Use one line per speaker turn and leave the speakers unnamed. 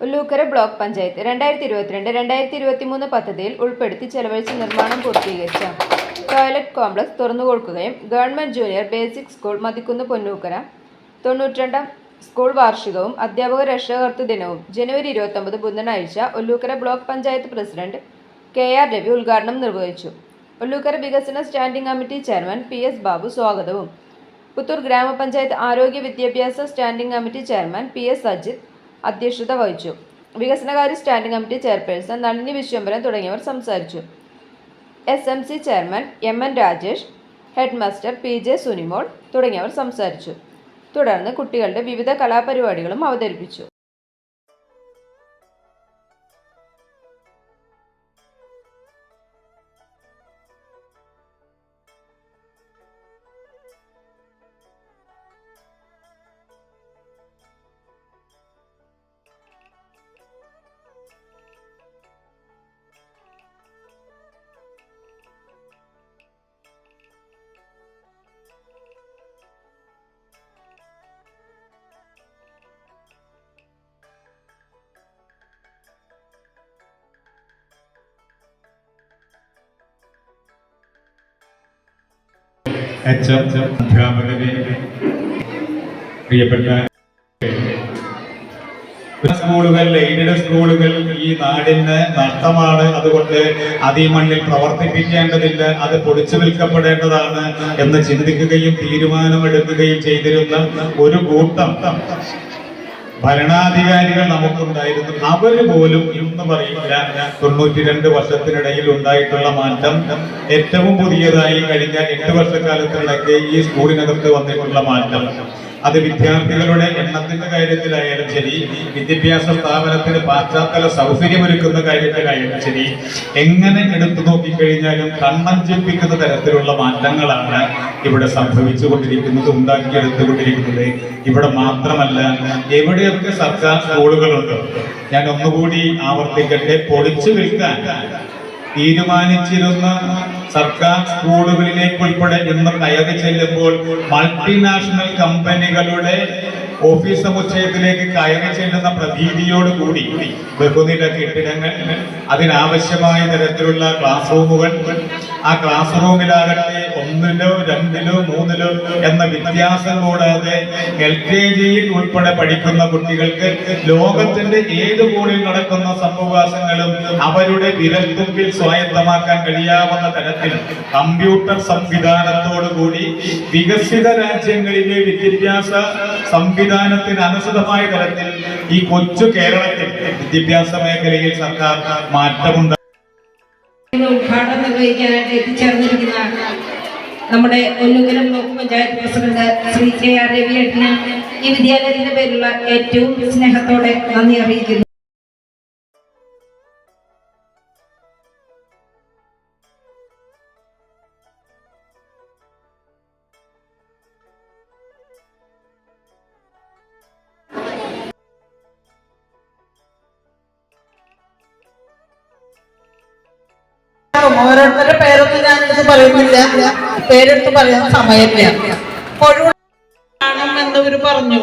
Ullukkara block panchayat രണ്ടായിരത്തി ഇരുപത്തിരണ്ട് രണ്ടായിരത്തി ഇരുപത്തി മൂന്ന് പദ്ധതിയിൽ ഉൾപ്പെടുത്തി ചെലവഴിച്ച് നിർമ്മാണം പൂർത്തീകരിച്ച ടോയ്ലറ്റ് കോംപ്ലക്സ് തുറന്നു കൊടുക്കുകയും government junior basic school Mathikkunnu Ponnookkara തൊണ്ണൂറ്റിരണ്ടാം school വാർഷികവും അധ്യാപക രക്ഷാകർതൃ ദിനവും ജനുവരി ഇരുപത്തൊമ്പത് ബുധനാഴ്ച Ollukkara block panchayat president K R Ravi ഉദ്ഘാടനം നിർവഹിച്ചു. ഒല്ലൂക്കര വികസന standing committee chairman P S Babu സ്വാഗതവും. പുത്തൂർ ഗ്രാമപഞ്ചായത്ത് ആരോഗ്യ വിദ്യാഭ്യാസ standing committee chairman P S Ajith അധ്യക്ഷത വഹിച്ചു. വികസനകാര്യ standing committee chairperson Nalini Viswambharan തുടങ്ങിയവർ സംസാരിച്ചു. S M C chairman M N Rajesh head master P J Sunimol തുടങ്ങിയവർ സംസാരിച്ചു. തുടർന്ന് കുട്ടികളുടെ വിവിധ കലാപരിപാടികളും അവതരിപ്പിച്ചു.
അധ്യാപകരെ പ്രിയപ്പെട്ട സ്കൂളുകൾ എയ്ഡഡ് സ്കൂളുകൾ ഈ നാടിന് നഷ്ടമാണ്. അതുകൊണ്ട് അത് ഈ മണ്ണിൽ പ്രവർത്തിപ്പിക്കേണ്ടതില്ല അത് പൊടിച്ചു വിൽക്കപ്പെടേണ്ടതാണ് എന്ന് ചിന്തിക്കുകയും തീരുമാനമെടുക്കുകയും ചെയ്തിരുന്ന ഒരു കൂട്ടം ഭരണാധികാരികൾ നമുക്കുണ്ടായിരുന്നു. അവർ പോലും ഇന്ന് പറയില്ല. തൊണ്ണൂറ്റി രണ്ട് വർഷത്തിനിടയിൽ ഉണ്ടായിട്ടുള്ള മാറ്റം. ഏറ്റവും പുതിയതായി കഴിഞ്ഞ എട്ട് വർഷക്കാലത്തിനിടയ്ക്ക് ഈ സ്കൂളിനകത്ത് വന്നിട്ടുള്ള മാറ്റം. അത് വിദ്യാർത്ഥികളുടെ എണ്ണത്തിന്റെ കാര്യത്തിലായാലും ശരി വിദ്യാഭ്യാസ സ്ഥാപനത്തിന് പാശ്ചാത്തല സൗകര്യമൊരുക്കുന്ന കാര്യത്തിലായാലും ശരി എങ്ങനെ എടുത്തു നോക്കിക്കഴിഞ്ഞാലും കണ്ണഞ്ചിപ്പിക്കുന്ന തരത്തിലുള്ള മാറ്റങ്ങളാണ് ഇവിടെ സംഭവിച്ചുകൊണ്ടിരിക്കുന്നത് ഉണ്ടാക്കിയെടുത്തുകൊണ്ടിരിക്കുന്നത്. ഇവിടെ മാത്രമല്ല എവിടെയൊക്കെ സർക്കാർ സ്കൂളുകളുണ്ട് ഞാൻ ഒന്നുകൂടി ആവർത്തിക്കട്ടെ പൊളിച്ചു വിൽക്കാൻ തീരുമാനിച്ചിരുന്ന സർക്കാർ സ്കൂളുകളിലേക്ക് ഉൾപ്പെടെ ഇന്ന് കയറി ചെല്ലുമ്പോൾ മൾട്ടിനാഷണൽ കമ്പനികളുടെ ഓഫീസ് സമുച്ചയത്തിലേക്ക് കയറി ചെല്ലുന്ന പ്രതീതിയോട് കൂടി ബഹുനില കെട്ടിടങ്ങൾ അതിനാവശ്യമായ തരത്തിലുള്ള ക്ലാസ് റൂമുകൾ ആ ക്ലാസ് റൂമിലാകട്ടെ ഒന്നിലോ രണ്ടിലോ മൂന്നിലോ എന്ന വ്യത്യാസം കൂടാതെ എൽ കെ ജിയിൽ ഉൾപ്പെടെ പഠിക്കുന്ന കുട്ടികൾക്ക് ലോകത്തിന്റെ ഏത് കോണിൽ നടക്കുന്ന സംഭവവാസങ്ങളും അവരുടെ വിരൽത്തുമ്പിൽ സ്വായത്തമാക്കാൻ കഴിയാവുന്ന തരത്തിൽ കമ്പ്യൂട്ടർ സംവിധാനത്തോടുകൂടി വികസിത രാജ്യങ്ങളിലെ വിദ്യാഭ്യാസ സംവിധാനത്തിന് അനുസൃതമായ തരത്തിൽ ഈ കൊച്ചു കേരളത്തിൽ വിദ്യാഭ്യാസ മേഖലയിൽ സർക്കാർ മാറ്റമുണ്ട്.
ഉദ്ഘാടനം നിർവഹിക്കാനായിട്ട് എത്തിച്ചേർന്നിരിക്കുന്ന നമ്മുടെ ഒന്നുകിലും block panchayat president Shri K R രവിയേട്ടന് ഈ വിദ്യാലയത്തിന്റെ പേരിലുള്ള ഏറ്റവും സ്നേഹത്തോടെ നന്ദി അറിയിക്കുന്നു.
ഓരോരുത്തരുടെ പേരൊന്നും ഞാനിത് പറയുന്നില്ല. പേരെടുത്ത് പറയാൻ സമയമില്ല. ഒഴിവ് കാണും എന്നവര് പറഞ്ഞു.